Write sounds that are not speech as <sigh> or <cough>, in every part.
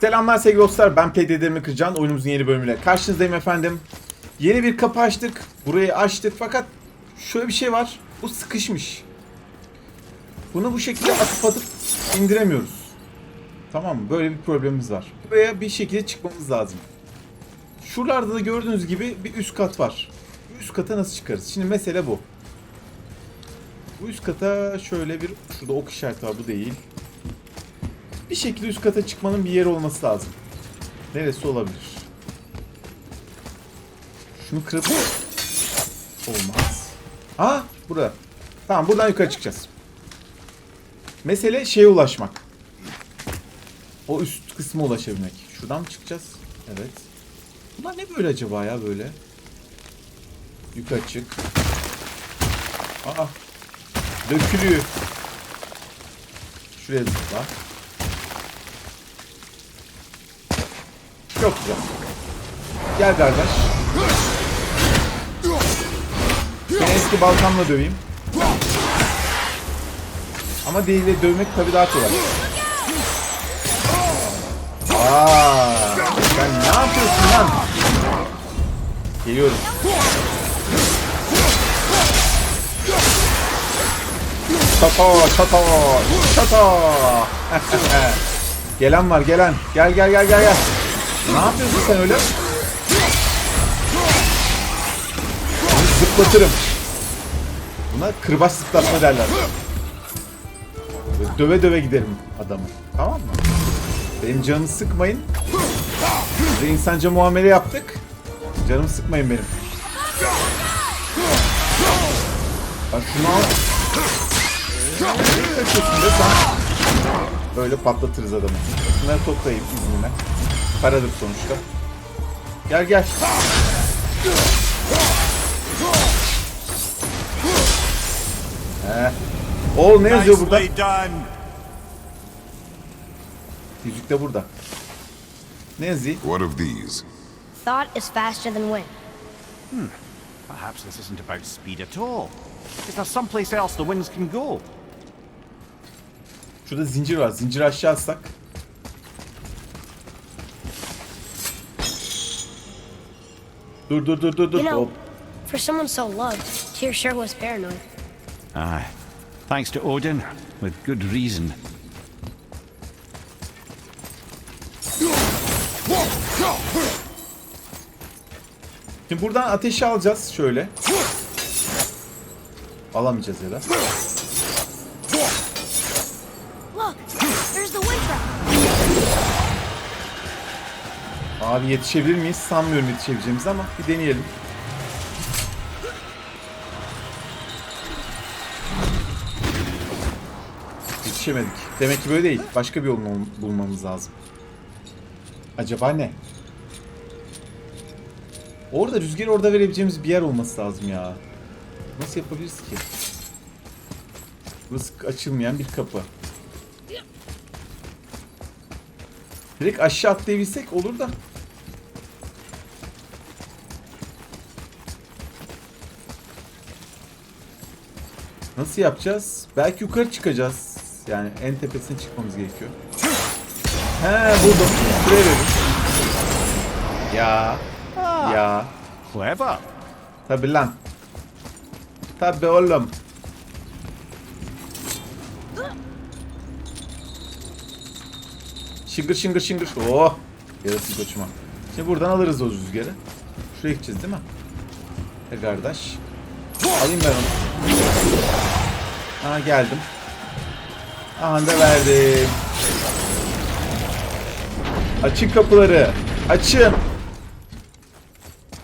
Selamlar sevgili dostlar. Ben PDD'mi Kırcan. Oyunumuzun yeni bölümüyle karşınızdayım efendim. Yeni bir kapı açtık. Burayı açtık fakat şöyle bir şey var. Bu sıkışmış. Bunu bu şekilde atıp atıp indiremiyoruz. Tamam mı? Böyle bir problemimiz var. Buraya bir şekilde çıkmamız lazım. Şuralarda da gördüğünüz gibi bir üst kat var. Üst kata nasıl çıkarız? Şimdi mesele bu. Bu üst kata şöyle bir... Şurada ok işareti var bu değil. Bir şekilde üst kata çıkmanın bir yeri olması lazım. Neresi olabilir? Şunu kırıp... Olmaz. Aa burada. Tamam buradan yukarı çıkacağız. Mesele şeye ulaşmak. O üst kısma ulaşabilmek. Şuradan mı çıkacağız? Evet. Bunlar ne böyle acaba ya böyle? Yukarı çık. Aa. Dökülüyor. Şuraya zıpla. Çok güzel. Gel kardeş. Seni eski balkamla döveyim. Ama değil de dövmek tabii daha kolay. Aa, sen ne yapıyorsun lan? Geliyorum. Çato, çato, çato. <laughs> gelen var, gelen. Gel, gel, gel, gel, gel. Ne yapıyorsun sen öyle? Seni Zıplatırım. Buna kırbaç zıplatma derler. Böyle döve döve giderim adamı. Tamam mı? Benim canımı sıkmayın. Size insanca muamele yaptık. Canımı sıkmayın benim. Bak şunu al. Böyle patlatırız adamı. Şunları toplayayım izninle. Paradır sonuçta. Gel gel. Heh. Oğul ne yazıyor burada? Yüzük de burada. Ne yazıyor? What of these? Thought is faster than wind. Perhaps this isn't about speed at all. Is there someplace else the winds can go? Şurada zincir var. Zinciri aşağı atsak. Dur dur dur dur dur. You know, Hop. for someone so loved, Tyr sure was paranoid. Aye. Thanks to Odin, with good reason. Şimdi buradan ateşi alacağız şöyle. Alamayacağız ya da. Abi yetişebilir miyiz? Sanmıyorum yetişebileceğimizi ama bir deneyelim. Yetişemedik. Demek ki böyle değil. Başka bir yol bul- bulmamız lazım. Acaba ne? Orada rüzgarı orada verebileceğimiz bir yer olması lazım ya. Nasıl yapabiliriz ki? Burası açılmayan bir kapı. Direkt aşağı atlayabilsek olur da. Nasıl yapacağız? Belki yukarı çıkacağız. Yani en tepesine çıkmamız gerekiyor. He buldum. Şuraya verin. Ya. Ya. Clever. Tabi lan. Tabi oğlum. Şıngır şıngır şıngır. Oh. Yarası koçuma. Şimdi buradan alırız o rüzgarı. Şuraya gideceğiz değil mi? E kardeş. Alayım ben onu. Aha geldim. Aha da verdim. Açın kapıları. Açın.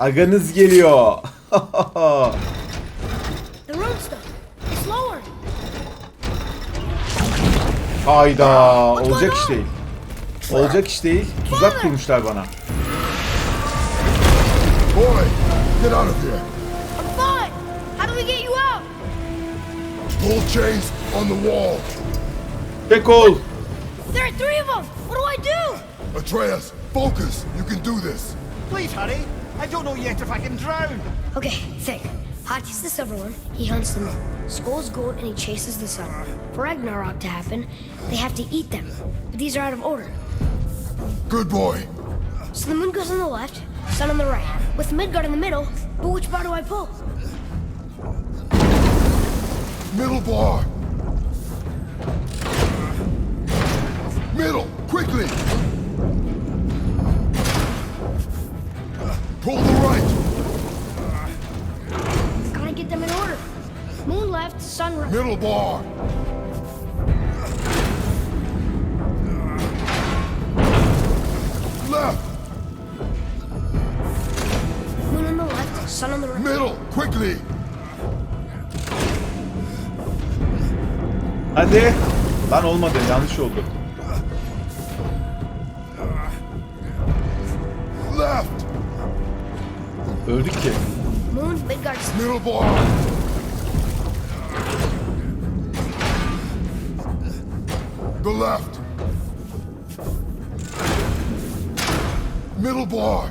Aganız geliyor. <laughs> Hayda. Olacak iş değil. Olacak iş değil. Tuzak kurmuşlar bana. Boy, get out of here. Pull chains on the wall. Bekol. There are three of them. What do I do? Atreus, focus. You can do this. Please hurry. I don't know yet if I can drown. Okay, think. Hati's the silver one. He hunts them. Skull's gold and he chases the sun. For Ragnarok to happen, they have to eat them. But these are out of order. Good boy. So the moon goes on the left, sun on the right, with Midgard in the middle. But which bar do I pull? Middle bar. Middle, quickly. Pull the right. Gotta get them in order. Moon left, sun right. Middle bar. Left. Moon on the left, sun on the right. Middle, quickly. Hadi. Lan olmadı. Yanlış oldu. Left. Öldük ki. Moon, Midgard, sun. Middle bar. The left. Middle bar.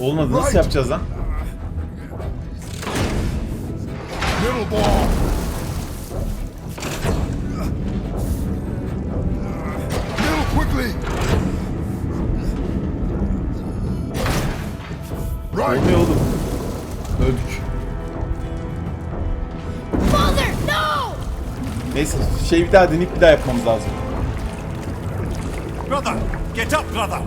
Olmadı. Nasıl yapacağız lan? Middle bar. Middle quickly. Right. Olmuyor oğlum. Öldük. Father, no! Neyse şey bir daha deneyip bir daha yapmamız lazım. Brother, get up, brother.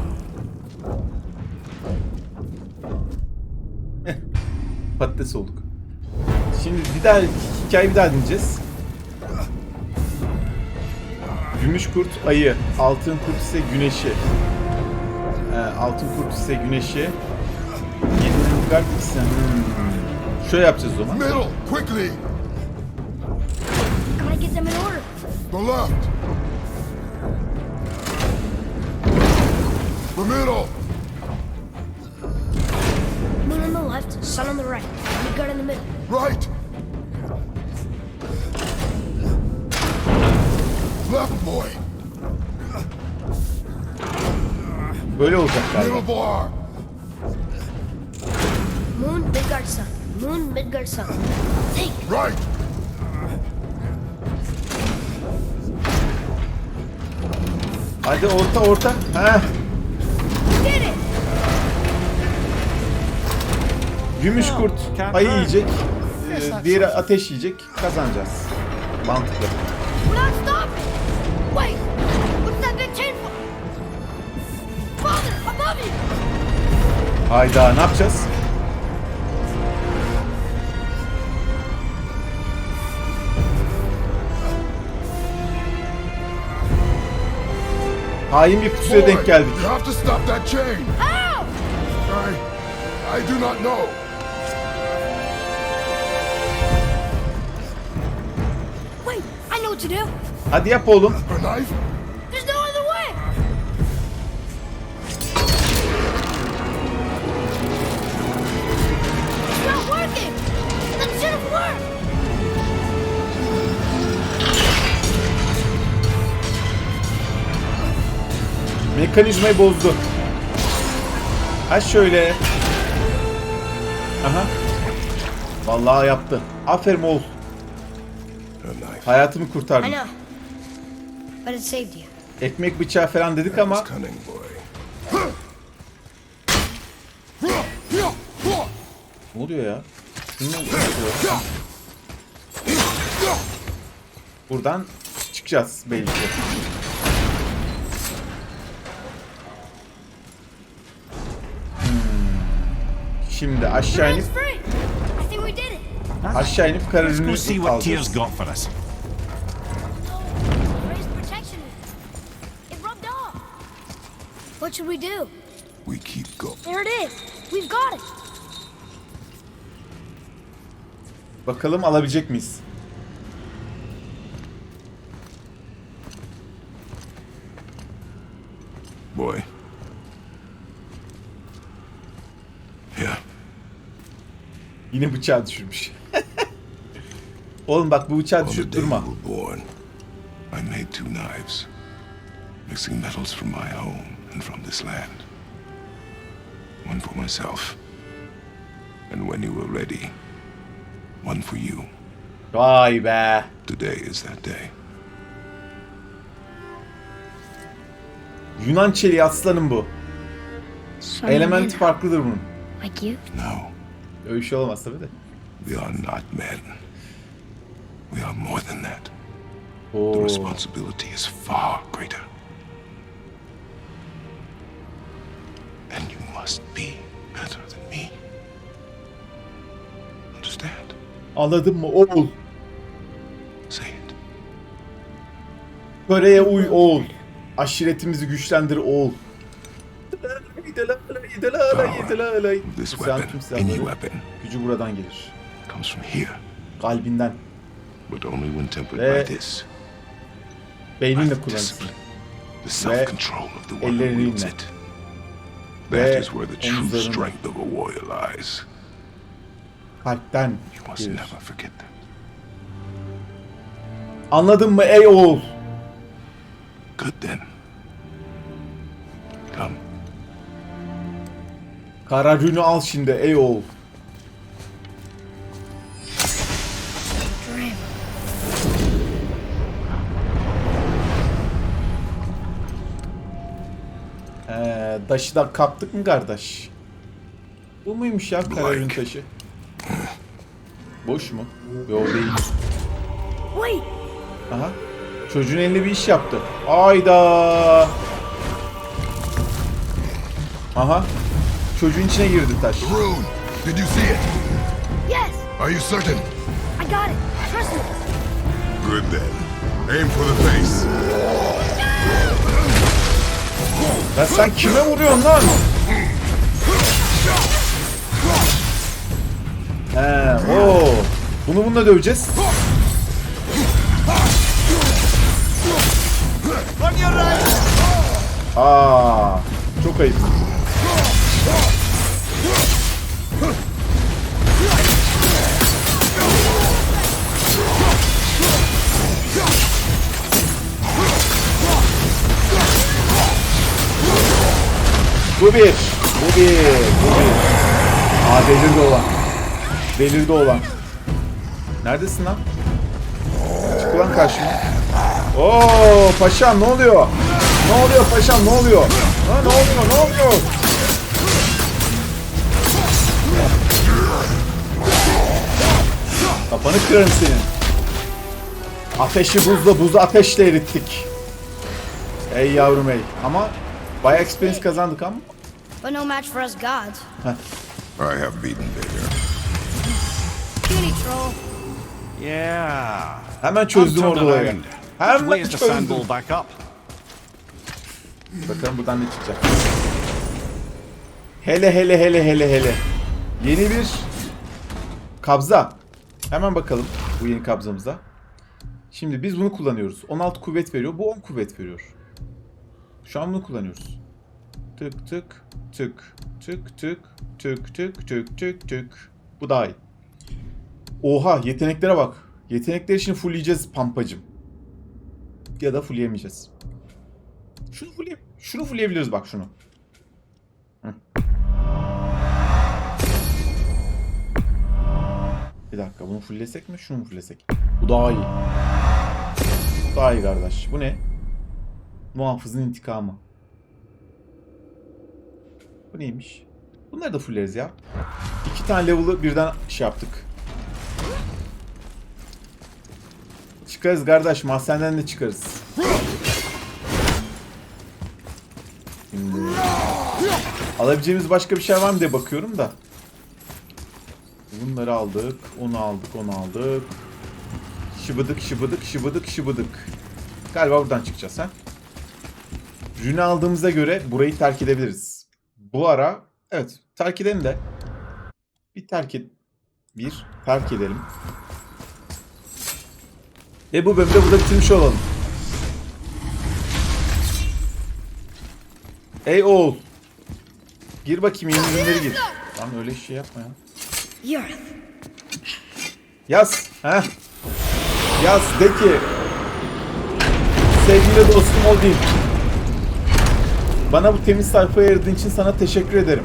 Patates olduk. Şimdi bir daha hikayeyi bir daha dinleyeceğiz. Gümüş kurt ayı, altın kurt ise güneşi. Ee, altın kurt ise güneşi. Yeniden kart ise... Hmm. Şöyle yapacağız o zaman. Middle quickly. Gotta get them in order. The left. The middle. Moon on the left, sun on the right. Midgard in the middle. Right. Böyle olacak galiba. Moon, Midgard, sun. Moon, Midgard, sun. Think. Right. Hadi orta orta. İt! Gümüş kurt ayı yiyecek. Ee, diğeri ateş yiyecek. Kazanacağız. Mantıklı. We're Hayda ne yapacağız? Hain bir pusuya denk geldik. You have to stop that chain. How? I, I do not know. Wait, I know what to do. Hadi yap oğlum. A knife? Mekanizmayı bozdu. Ha şöyle. Aha. Vallahi yaptı. Aferin oğul. Hayatımı kurtardın. Ekmek bıçağı falan dedik ama ne oluyor ya? Şunu ne oluyor? Buradan çıkacağız belli ki. Şimdi aşağı inip aşağı inip kara Let's go ürünü see what Tears alacağız. off. What should we do? We keep going. There it is. We've got it. Bakalım alabilecek miyiz? Boy. Yeah. Yine bıçağı düşürmüş. <laughs> Oğlum bak bu bıçağı On the düşürüp day durma. you were born, I made two knives, mixing metals from my home and from this land. One for myself, and when you were ready, one for you. Vay be. Today is that day. Yunan çeliği aslanım bu. Element men, farklıdır bunun. like you. No, Öyle bir şey olamaz tabii de. we are not men. We are more than that. The Oo. responsibility is far greater. And you must be better than me. Understand? Anladın mı oğul? Say it. Töreye uy oğul. Aşiretimizi güçlendir oğul. Weapon, kimsin any anladın? weapon, Gücü buradan gelir. comes from here, Kalbinden. but only when tempered Ve by this. Beyninle kullanırsın. who ellerinle. Ve That is where the true strength of a warrior lies. Kalpten You must never forget that. Anladın mı ey oğul? Good then. Come. Kararını al şimdi ey oğul. Ee, taşı da kaptık mı kardeş? Bu muymuş ya kararın taşı? Boş mu? Yo değil. Aha. Çocuğun eline bir iş yaptı. Ayda. Aha. Çocuğun içine girdi taş. Rune, did you see it? Yes! Are you certain? I got it! Trust me! Good then. Aim for the face. Ya sen kime vuruyorsun lan? He, o. Bunu bununla döveceğiz. Aa, çok ayıp. Bu bir. Bu bir. Bu bir. Aa delirdi olan. Delirdi olan. Neredesin lan? Çık ulan karşıma. Oo paşam ne oluyor? Ne oluyor paşam ne oluyor? Ha, ne oluyor ne oluyor? Kafanı kırarım senin. Ateşi buzla buzu ateşle erittik. Ey yavrum ey. Ama bayağı experience kazandık ama. But no match for us gods. I have beaten Vader. Puny troll. Yeah. Hemen çözdüm turned orada olayı. around. Which way Hemen çözdüm. sandball back up? Bakalım buradan ne çıkacak. Hele hele hele hele hele. Yeni bir kabza. Hemen bakalım bu yeni kabzamıza. Şimdi biz bunu kullanıyoruz. 16 kuvvet veriyor. Bu 10 kuvvet veriyor. Şu an bunu kullanıyoruz. Tık tık tık tık tık tık tık tık tık tık. Bu daha iyi. Oha yeteneklere bak. Yetenekleri şimdi fullleyeceğiz pampacım. Ya da fullleyemeyeceğiz. Şunu fulle şunu fullleyebiliriz bak şunu. Bir dakika bunu fulllesek mi şunu mu fulllesek? Bu daha iyi. Daha iyi kardeş. Bu ne? Muhafızın intikamı. Bu neymiş? Bunları da fulleriz ya. İki tane level'ı birden şey yaptık. Çıkarız kardeş. Mahzenden de çıkarız. Şimdi... Alabileceğimiz başka bir şey var mı diye bakıyorum da. Bunları aldık. Onu aldık. Onu aldık. Şıbıdık şıbıdık şıbıdık şıbıdık. Galiba buradan çıkacağız ha. Rune aldığımıza göre burayı terk edebiliriz. Bu ara evet terk edelim de bir terk et bir terk edelim. Ve bu bölümde burada bitirmiş olalım. Ey oğul. Gir bakayım yeni ürünleri gir. Lan öyle şey yapma ya. Yaz. ha? Yaz de ki. Sevgili dostum Odin. Bana bu temiz sayfayı ayırdığın için sana teşekkür ederim.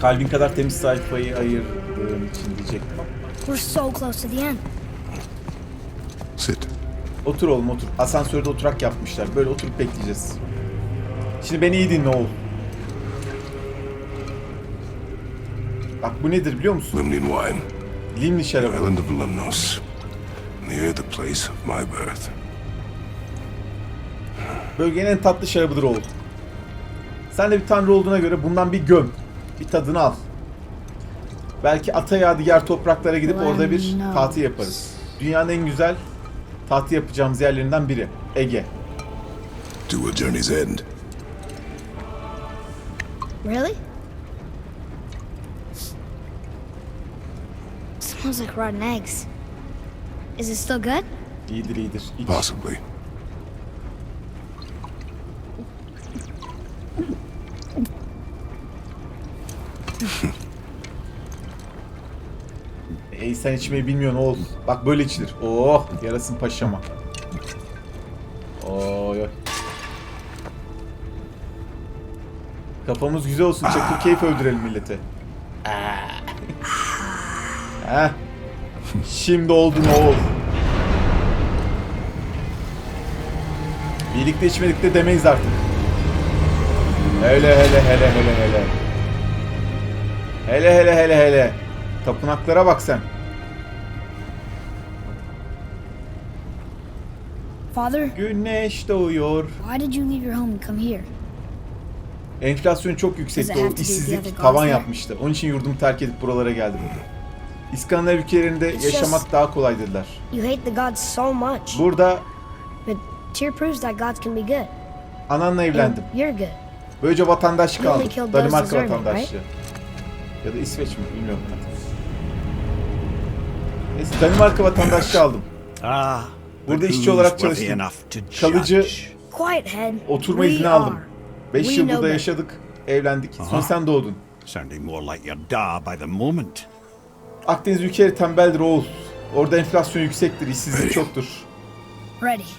Kalbin kadar temiz sayfayı ayırdığım için diyecektim. We're so close to the end. Sit. Otur oğlum otur. Asansörde oturak yapmışlar. Böyle oturup bekleyeceğiz. Şimdi beni iyi dinle oğul. Bak bu nedir biliyor musun? Limnian wine. Limni şarabı. Island of Lemnos. Near the place of my birth. Bölgenin en tatlı şarabıdır oğul. Sen de bir tanrı olduğuna göre bundan bir göm. Bir tadını al. Belki ata yadigar topraklara gidip orada bir tatil yaparız. Dünyanın en güzel tatil yapacağımız yerlerinden biri. Ege. To a journey's end. Really? Smells like rotten eggs. Is it still good? İyidir iyidir. İç. Possibly. <laughs> Ey sen içmeyi bilmiyorsun oğul. Bak böyle içilir. Oh yarasın paşama. Oy oy. Kafamız güzel olsun. Çakır keyif öldürelim milleti. Heh. Şimdi oldun oğul. Birlikte içmedik de demeyiz artık. Hele hele hele hele hele. Hele hele hele hele. Tapınaklara bak sen. Father, Güneş doğuyor. why did you leave your home and come here? Enflasyon çok yüksekti. O işsizlik tavan yapmıştı. Onun için yurdumu terk edip buralara geldim. İskandinav ülkelerinde It's yaşamak just- daha kolay dediler. You hate the gods so much. Burada But Tyr proves that gods can be good. ananla And evlendim. You're good. Böylece vatandaşlık aldım. Danimarka vatandaşlığı. Ya da İsveç mi bilmiyorum. Neyse Danimarka vatandaşlığı aldım. Ah, Burada işçi olarak çalıştım. Kalıcı? Quiet head. oturma izni aldım. are. 5 We yıl burada yaşadık, evlendik. Sonra sen doğdun. Sounding more like you're da by the moment. Akdeniz ülkeleri tembeldir oğul. Orada enflasyon yüksektir, işsizlik çoktur.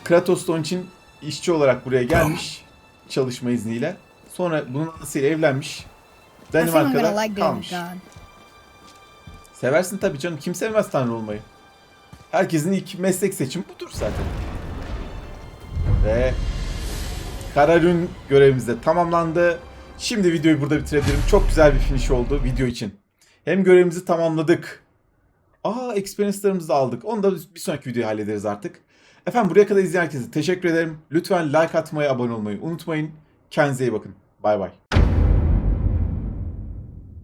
Kratos da onun için işçi olarak buraya gelmiş. Çalışma izniyle. Sonra bunun anasıyla evlenmiş. Danimarka'da kalmış. Seversin tabii canım. Kim sevmez tanrı olmayı? Herkesin ilk meslek seçimi budur zaten. Ve Kararün görevimiz de tamamlandı. Şimdi videoyu burada bitirebilirim. Çok güzel bir finish oldu video için. Hem görevimizi tamamladık. Aa experience'larımızı da aldık. Onu da bir sonraki videoya hallederiz artık. Efendim buraya kadar izleyen herkese teşekkür ederim. Lütfen like atmayı, abone olmayı unutmayın. Kendinize iyi bakın. Bay bay.